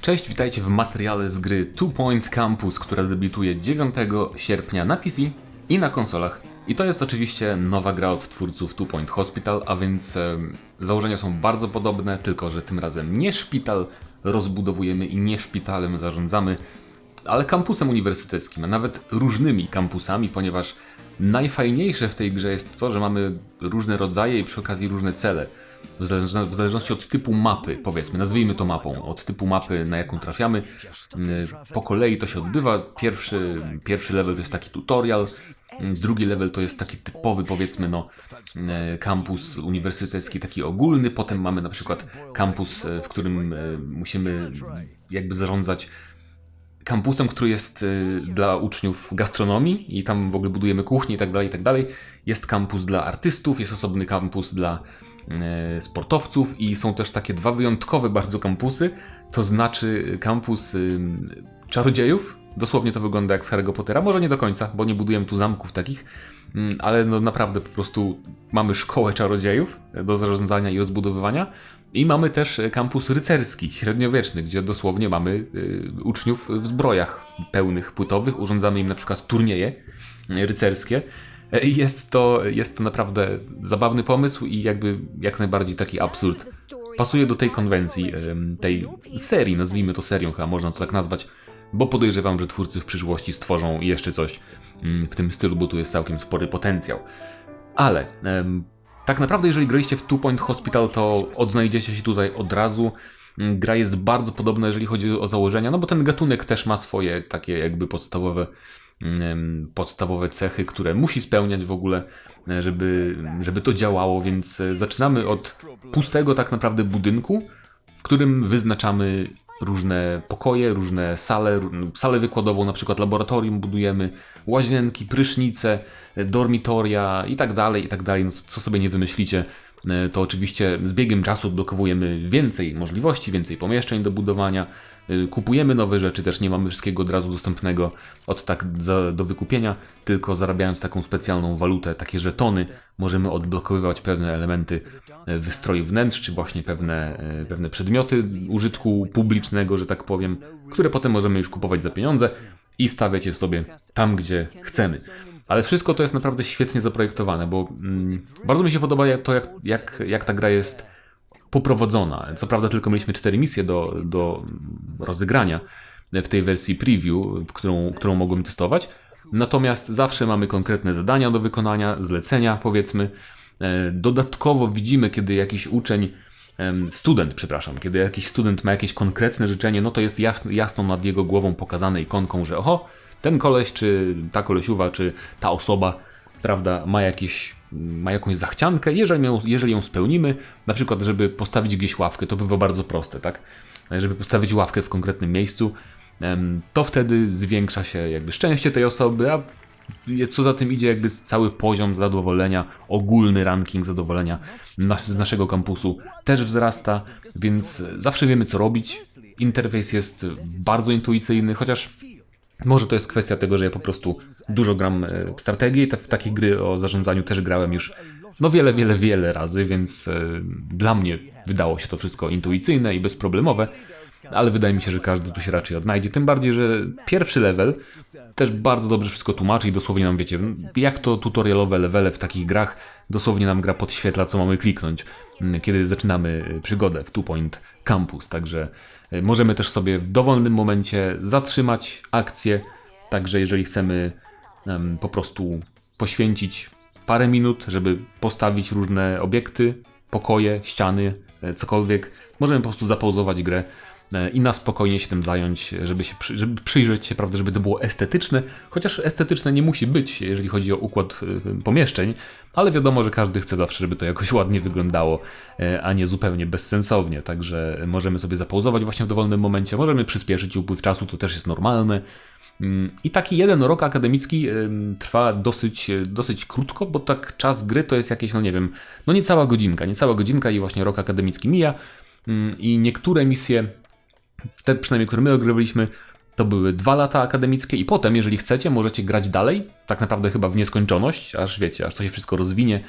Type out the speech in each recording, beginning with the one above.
Cześć, witajcie w materiale z gry Two Point Campus, która debiutuje 9 sierpnia na PC i na konsolach. I to jest oczywiście nowa gra od twórców Two Point Hospital, a więc em, założenia są bardzo podobne, tylko że tym razem nie szpital rozbudowujemy i nie szpitalem zarządzamy, ale kampusem uniwersyteckim, a nawet różnymi kampusami, ponieważ najfajniejsze w tej grze jest to, że mamy różne rodzaje i przy okazji różne cele. W, zależno- w zależności od typu mapy, powiedzmy, nazwijmy to mapą, od typu mapy, na jaką trafiamy, mm, po kolei to się odbywa. Pierwszy, pierwszy level to jest taki tutorial, mm, drugi level to jest taki typowy, powiedzmy, no, mm, kampus uniwersytecki, taki ogólny. Potem mamy na przykład kampus, e, w którym e, musimy jakby zarządzać kampusem, który jest y, dla uczniów gastronomii i tam w ogóle budujemy kuchnię i tak dalej, i tak dalej. Jest kampus dla artystów, jest osobny kampus dla sportowców i są też takie dwa wyjątkowe bardzo kampusy, to znaczy kampus czarodziejów, dosłownie to wygląda jak z Harry'ego Pottera, może nie do końca, bo nie budujemy tu zamków takich, ale no naprawdę po prostu mamy szkołę czarodziejów do zarządzania i rozbudowywania. I mamy też e, kampus rycerski, średniowieczny, gdzie dosłownie mamy uczniów w zbrojach pełnych, płytowych, urządzamy im na przykład turnieje rycerskie. Jest to, jest to naprawdę zabawny pomysł i jakby jak najbardziej taki absurd. Pasuje do tej konwencji, tej serii, nazwijmy to serią, chyba można to tak nazwać, bo podejrzewam, że twórcy w przyszłości stworzą jeszcze coś mm, w tym stylu, bo tu jest całkiem spory potencjał. Ale tak naprawdę, jeżeli graliście w Two Point Hospital, to odnajdziecie się tutaj od razu. Mm, Gra jest bardzo podobna, jeżeli chodzi o założenia, no bo ten gatunek też ma swoje takie jakby podstawowe, podstawowe cechy, które musi spełniać w ogóle, e, żeby, żeby to działało, więc e, zaczynamy od pustego tak naprawdę budynku, w którym wyznaczamy różne pokoje, różne sale, salę wykładową, na przykład laboratorium budujemy, łazienki, prysznice, e, dormitoria i tak dalej, i tak dalej. No, co sobie nie wymyślicie, to oczywiście z biegiem czasu odblokowujemy więcej możliwości, więcej pomieszczeń do budowania, kupujemy nowe rzeczy, też nie mamy wszystkiego od razu dostępnego od tak za, do wykupienia, tylko zarabiając taką specjalną walutę, takie żetony, możemy odblokowywać pewne elementy e, wystroju wnętrz, czy właśnie pewne, e, pewne przedmioty użytku publicznego, że tak powiem, które potem możemy już kupować za pieniądze i stawiać je sobie tam, gdzie chcemy. Ale wszystko to jest naprawdę świetnie zaprojektowane, bo mm, bardzo mi się podoba to, jak, jak, jak ta gra jest poprowadzona. Co prawda tylko mieliśmy cztery misje do, do rozegrania w tej wersji preview, w którą, którą mogłem testować. Natomiast zawsze mamy konkretne zadania do wykonania, zlecenia powiedzmy. E, Dodatkowo widzimy, kiedy jakiś uczeń, student, przepraszam, kiedy jakiś student ma jakieś konkretne życzenie, no to jest jasno, jasno nad jego głową pokazane ikonką, że oho, ten koleś, czy ta kolesiuwa, czy ta osoba, prawda, ma, jakieś, ma jakąś zachciankę. Jeżeli ją, jeżeli ją spełnimy, na przykład, żeby postawić gdzieś ławkę, to bywa bardzo proste, tak? Żeby postawić ławkę w konkretnym miejscu, to wtedy zwiększa się jakby szczęście tej osoby, a co za tym idzie, jakby cały poziom zadowolenia, ogólny ranking zadowolenia z naszego kampusu też wzrasta, więc zawsze wiemy co robić. Interfejs jest bardzo intuicyjny, chociaż może to jest kwestia tego, że ja po prostu dużo gram e, w strategii, te, w takie gry o zarządzaniu też grałem już no wiele, wiele, wiele razy, więc e, dla mnie wydało się to wszystko intuicyjne i bezproblemowe, ale wydaje mi się, że każdy tu się raczej odnajdzie, tym bardziej, że pierwszy level też bardzo dobrze wszystko tłumaczy i dosłownie nam wiecie, jak to tutorialowe levele w takich grach, dosłownie nam gra podświetla, co mamy kliknąć, mm, kiedy zaczynamy y, przygodę w Two Point Campus, także y, możemy też sobie w dowolnym momencie zatrzymać akcję, także jeżeli chcemy em, po prostu poświęcić parę minut, żeby postawić różne obiekty, pokoje, ściany, e, cokolwiek, możemy po prostu zapauzować grę i na spokojnie się tym zająć, żeby, się, żeby przyjrzeć się, prawda, żeby to było estetyczne, chociaż estetyczne nie musi być, jeżeli chodzi o układ y, pomieszczeń, ale wiadomo, że każdy chce zawsze, żeby to jakoś ładnie wyglądało, e, a nie zupełnie bezsensownie, także możemy sobie zapauzować właśnie w dowolnym momencie, możemy przyspieszyć upływ czasu, to też jest normalne. Mm, I taki jeden rok akademicki trwa dosyć, dosyć krótko, bo tak czas gry to jest jakieś, no nie wiem, no niecała godzinka, niecała godzinka i właśnie rok akademicki mija. Ym, I niektóre misje, te przynajmniej, które my ogrywaliśmy, to były dwa lata akademickie i potem, jeżeli chcecie, możecie grać dalej, tak naprawdę chyba w nieskończoność, aż wiecie, aż to się wszystko rozwinie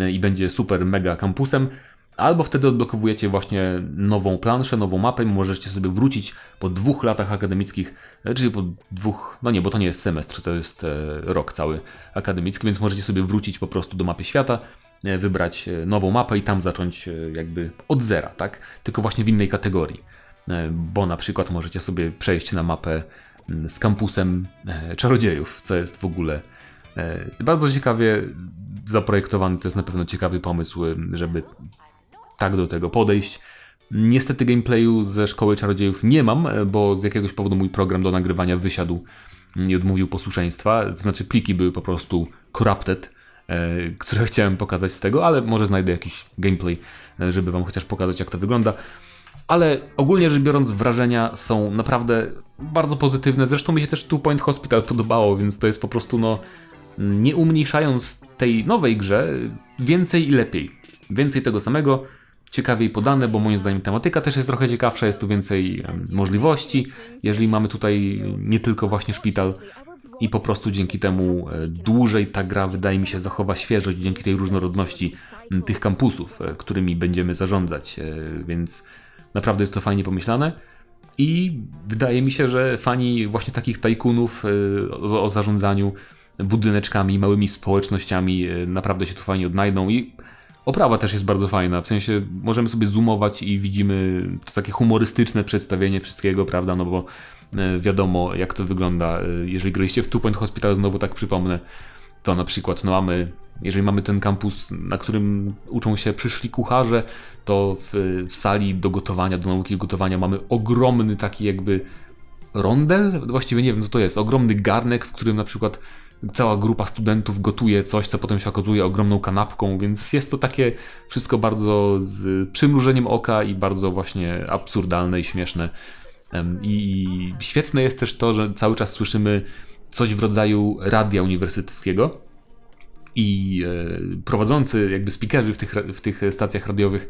y, i będzie super mega kampusem. Albo wtedy odblokowujecie właśnie nową planszę, nową mapę i możecie sobie wrócić po dwóch latach akademickich, e, czyli po dwóch, no nie, bo to nie jest semestr, to jest e, rok cały akademicki, więc możecie sobie wrócić po prostu do mapy świata, e, wybrać e, nową mapę i tam zacząć e, jakby od zera, tak? Tylko właśnie w innej kategorii. E, Bo na przykład możecie sobie przejść na mapę mm, z kampusem e, czarodziejów, co jest w ogóle e, bardzo ciekawie zaprojektowany. To jest na pewno ciekawy pomysł, e, żeby tak do tego podejść. Niestety gameplayu ze Szkoły Czarodziejów nie mam, bo z jakiegoś powodu mój program do nagrywania wysiadł i odmówił posłuszeństwa. To znaczy pliki były po prostu corrupted, które chciałem pokazać z tego, ale może znajdę jakiś gameplay, żeby wam chociaż pokazać jak to wygląda. Ale ogólnie rzecz biorąc, wrażenia są naprawdę bardzo pozytywne. Zresztą mi się też Two Point Hospital podobało, więc to jest po prostu, no, nie umniejszając tej nowej grze, więcej i lepiej. Więcej tego samego, ciekawiej podane, bo moim zdaniem tematyka też jest trochę ciekawsza, jest tu więcej możliwości. Jeżeli mamy tutaj nie tylko właśnie szpital, i po prostu dzięki temu e, dłużej ta gra, wydaje mi się, zachowa świeżość dzięki tej różnorodności tych kampusów, e, którymi będziemy zarządzać, e, więc naprawdę jest to fajnie pomyślane. I wydaje mi się, że fani właśnie takich tajkunów e, o, zarządzaniu budyneczkami, małymi społecznościami e, naprawdę się tu fajnie odnajdą i oprawa też jest bardzo fajna, w sensie możemy sobie zoomować i widzimy to takie humorystyczne przedstawienie wszystkiego, prawda, no bo e, wiadomo jak to wygląda, jeżeli graliście w Two Point Hospital, znowu tak przypomnę, to na przykład no mamy, jeżeli mamy ten kampus, na którym uczą się przyszli kucharze, to w, w sali do gotowania, do nauki gotowania mamy ogromny taki jakby rondel, właściwie nie wiem co to jest, ogromny garnek, w którym na przykład cała grupa studentów gotuje coś, co potem się okazuje ogromną kanapką, więc jest to takie wszystko bardzo z przymrużeniem oka i bardzo właśnie absurdalne i śmieszne. I świetne jest też to, że cały czas słyszymy coś w rodzaju radia uniwersyteckiego i e, prowadzący jakby speakerzy w tych, w tych stacjach radiowych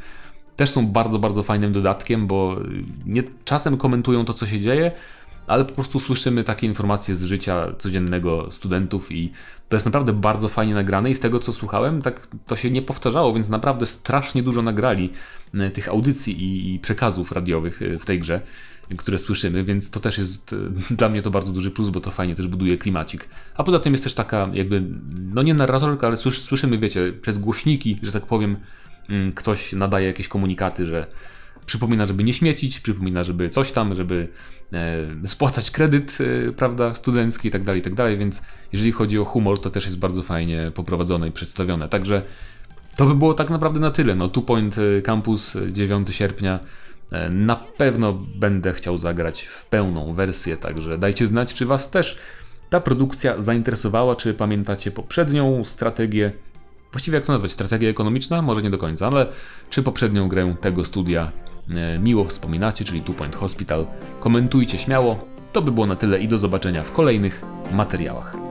też są bardzo, bardzo fajnym dodatkiem, bo nie, czasem komentują to, co się dzieje, ale po prostu słyszymy takie informacje z życia codziennego studentów i to jest naprawdę bardzo fajnie nagrane i z tego, co słuchałem, tak to się nie powtarzało, więc naprawdę strasznie dużo nagrali e, tych audycji i, przekazów radiowych e, w tej grze, które słyszymy, więc to też jest e, dla mnie to bardzo duży plus, bo to fajnie też buduje klimacik. A poza tym jest też taka jakby, no nie narratorka, ale słysz, słyszymy, wiecie, przez głośniki, że tak powiem, mm, ktoś nadaje jakieś komunikaty, że przypomina, żeby nie śmiecić, przypomina, żeby coś tam, żeby e, spłacać kredyt, e, prawda, studencki i tak dalej, i tak dalej, więc jeżeli chodzi o humor, to też jest bardzo fajnie poprowadzone i przedstawione. Także to by było tak naprawdę na tyle. No, Two Point Campus e, 9 sierpnia. E, Na pewno będę chciał zagrać w pełną wersję, także dajcie znać, czy Was też ta produkcja zainteresowała, czy pamiętacie poprzednią strategię właściwie jak to nazwać, strategia ekonomiczna? Może nie do końca, ale czy poprzednią grę tego studia e, miło wspominacie, czyli Two Point Hospital? Komentujcie śmiało. To by było na tyle i do zobaczenia w kolejnych materiałach.